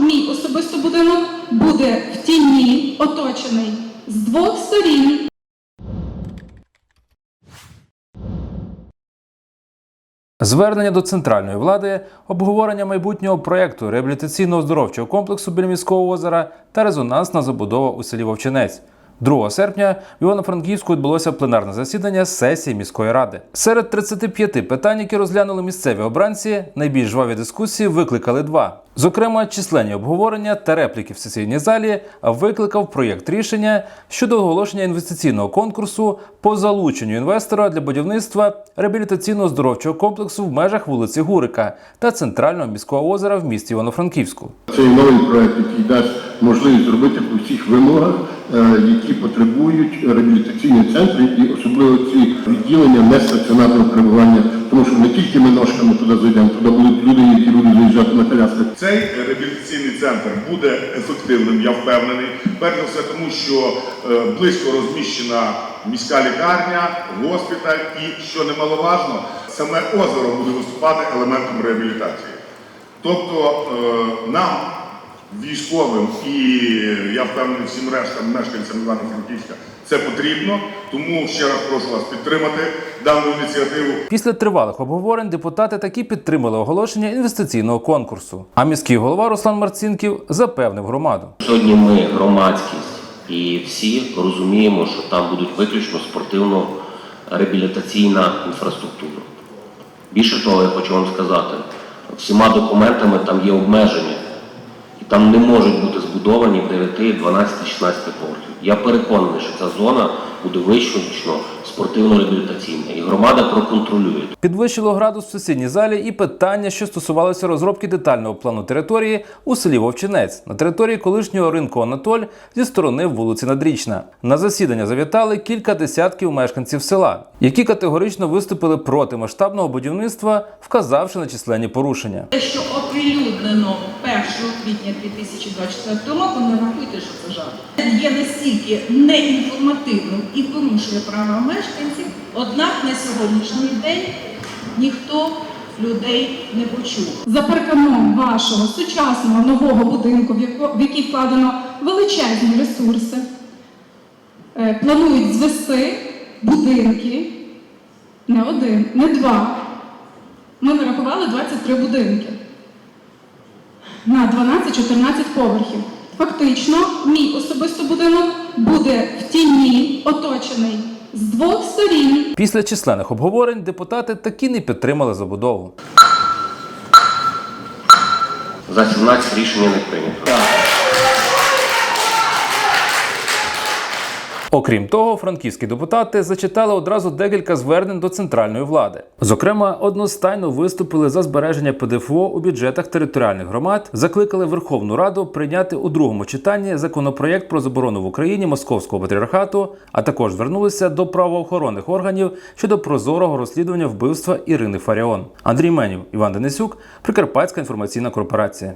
мій особисто будинок буде в тіні, оточений з двох сторін Звернення до центральної влади, обговорення майбутнього проєкту реабілітаційно-оздоровчого комплексу біля міського озера та резонансна забудова у селі Вовчинець. 2 серпня в Івано-Франківську відбулося пленарне засідання сесії міської ради. Серед 35 питань, які розглянули місцеві обранці, найбільш жваві дискусії викликали два. Зокрема, численні обговорення та репліки в сесійній залі викликав проєкт рішення щодо оголошення інвестиційного конкурсу по залученню інвестора для будівництва реабілітаційно-оздоровчого комплексу в межах вулиці Гурика та центрального міського озера в місті Івано-Франківську. Це новий проект, який дасть можливість зробити по всіх вимогах, е, які потребують реабілітаційні центри, і особливо ці відділення нестаціонарного перебування, тому що не тільки ми ножками туди зайдемо, туди будуть люди, які будуть заїжджати на колясках. Цей реабілітаційний центр буде ефективним, я впевнений. Перш за все, тому що е, близько розміщена міська лікарня, госпіталь, і що немаловажно, саме озеро буде виступати елементом реабілітації. Тобто е, нам, військовим і я впевнений всім рештам мешканцям Івано-Франківська, це потрібно. Тому ще раз прошу вас підтримати дану ініціативу. Після тривалих обговорень депутати таки підтримали оголошення інвестиційного конкурсу. А міський голова Руслан Марцінків запевнив громаду. Сьогодні ми громадськість і всі розуміємо, що там будуть виключно спортивно-реабілітаційна інфраструктура. Більше того, я хочу вам сказати, всіма документами там є обмеження, там не можуть бути збудовані 9, 12, 16 поверхів. Я переконаний, що ця зона буде виключно спортивно-реабілітаційна, і громада проконтролює. Підвищило градус в сесійній залі і питання, що стосувалося розробки детального плану території у селі Вовчинець на території колишнього ринку Анатоль зі сторони вулиці Надрічна. На засідання завітали кілька десятків мешканців села, які категорично виступили проти масштабного будівництва, вказавши на численні порушення. Те, що оприлюднено 1 квітня 2024 року, не рахуйте, що це. Є настільки неінформативним і порушує права мешканців, однак на сьогоднішній день ніхто людей не почув. за парканом вашого сучасного нового будинку, в який вкладено величезні ресурси, е, планують звести будинки не один, не два. Ми нарахували 23 будинки на 12-14 поверхів. Фактично, мій особисто будинок буде в тіні, оточений з двох сторін Після численних обговорень депутати таки не підтримали забудову. За 17 рішення не прийнято. Окрім того, франківські депутати зачитали одразу декілька звернень до центральної влади. Зокрема, одностайно виступили за збереження ПДФО у бюджетах територіальних громад, закликали Верховну Раду прийняти у другому читанні законопроєкт про заборону в Україні московського патріархату, а також звернулися до правоохоронних органів щодо прозорого розслідування вбивства Ірини Фаріон. Андрій Менів, Іван Денисюк, Прикарпатська інформаційна корпорація.